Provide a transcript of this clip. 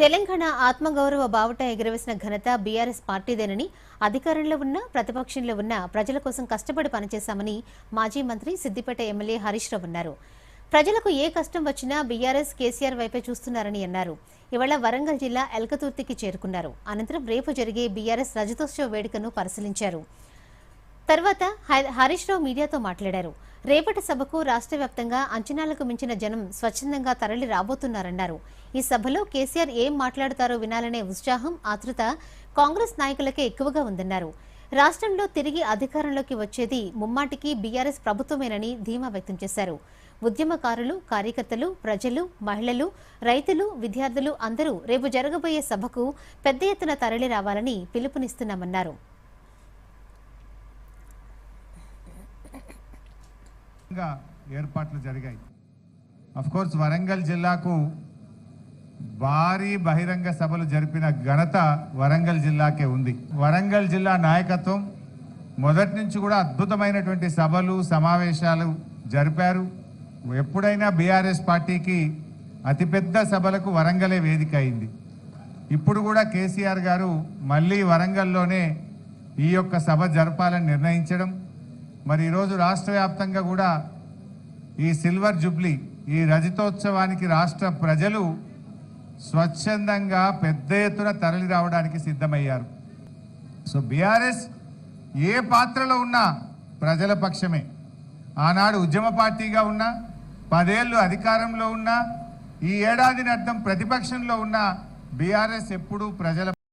తెలంగాణ ఆత్మగౌరవ బావుట ఎగురవేసిన ఘనత బీఆర్ఎస్ పార్టీదేనని అధికారంలో ఉన్న ప్రతిపక్షంలో ఉన్న ప్రజల కోసం కష్టపడి పనిచేశామని మాజీ మంత్రి సిద్దిపేట ఎమ్మెల్యే హరీష్ రావు అన్నారు. ప్రజలకు ఏ కష్టం వచ్చినా బీఆర్ఎస్ కేసీఆర్ వైపే చూస్తున్నారని అన్నారు. ఇవాళ వరంగల్ జిల్లా ఎల్కతుర్తికి చేరుకున్నారు. అనంతరం రేపు జరిగే బీఆర్ఎస్ రజతోత్సవ వేడుకను పరిశీలించారు. తర్వాత హరీష్ రావు మీడియాతో మాట్లాడారు. రేపటి సభకు రాష్ట్ర వ్యాప్తంగా అంచనాలకు మించిన జనం స్వచ్ఛందంగా తరలి రాబోతున్నారన్నారు. ఈ సభలో కేసీఆర్ ఏం మాట్లాడతారో వినాలనే ఉత్సాహం ఆతృత కాంగ్రెస్ నాయకులకే ఎక్కువగా ఉందన్నారు. రాష్ట్రంలో తిరిగి అధికారంలోకి వచ్చేది ముమ్మాటికి బీఆర్ఎస్ ప్రభుత్వమేనని ధీమా వ్యక్తం చేశారు. ఉద్యమకారులు కార్యకర్తలు ప్రజలు మహిళలు రైతులు విద్యార్థులు అందరూ రేపు జరగబోయే సభకు పెద్ద ఎత్తున తరలి రావాలని పిలుపునిస్తున్నామన్నారు. ఏర్పాట్లు జరిగాయి. అఫ్కోర్స్ వరంగల్ జిల్లాకు భారీ బహిరంగ సభలు జరిపిన ఘనత వరంగల్ జిల్లాకే ఉంది. వరంగల్ జిల్లా నాయకత్వం మొదటి నుంచి కూడా అద్భుతమైనటువంటి సభలు సమావేశాలు జరిపారు. ఎప్పుడైనా బీఆర్ఎస్ పార్టీకి అతిపెద్ద సభలకు వరంగలే వేదిక అయింది. ఇప్పుడు కూడా కేసీఆర్ గారు మళ్ళీ వరంగల్లోనే ఈ యొక్క సభ జరపాలని నిర్ణయించడం మరి ఈరోజు రాష్ట్ర వ్యాప్తంగా కూడా ఈ సిల్వర్ జూబ్లీ ఈ రజతోత్సవానికి రాష్ట్ర ప్రజలు స్వచ్ఛందంగా పెద్ద ఎత్తున తరలి రావడానికి సిద్ధమయ్యారు. సో బీఆర్ఎస్ ఏ పాత్రలో ఉన్నా ప్రజల పక్షమే. ఆనాడు ఉద్యమ పార్టీగా ఉన్నా పదేళ్ళు అధికారంలో ఉన్నా ఈ ఏడాదిని అర్థం ప్రతిపక్షంలో ఉన్న బీఆర్ఎస్ ఎప్పుడూ ప్రజల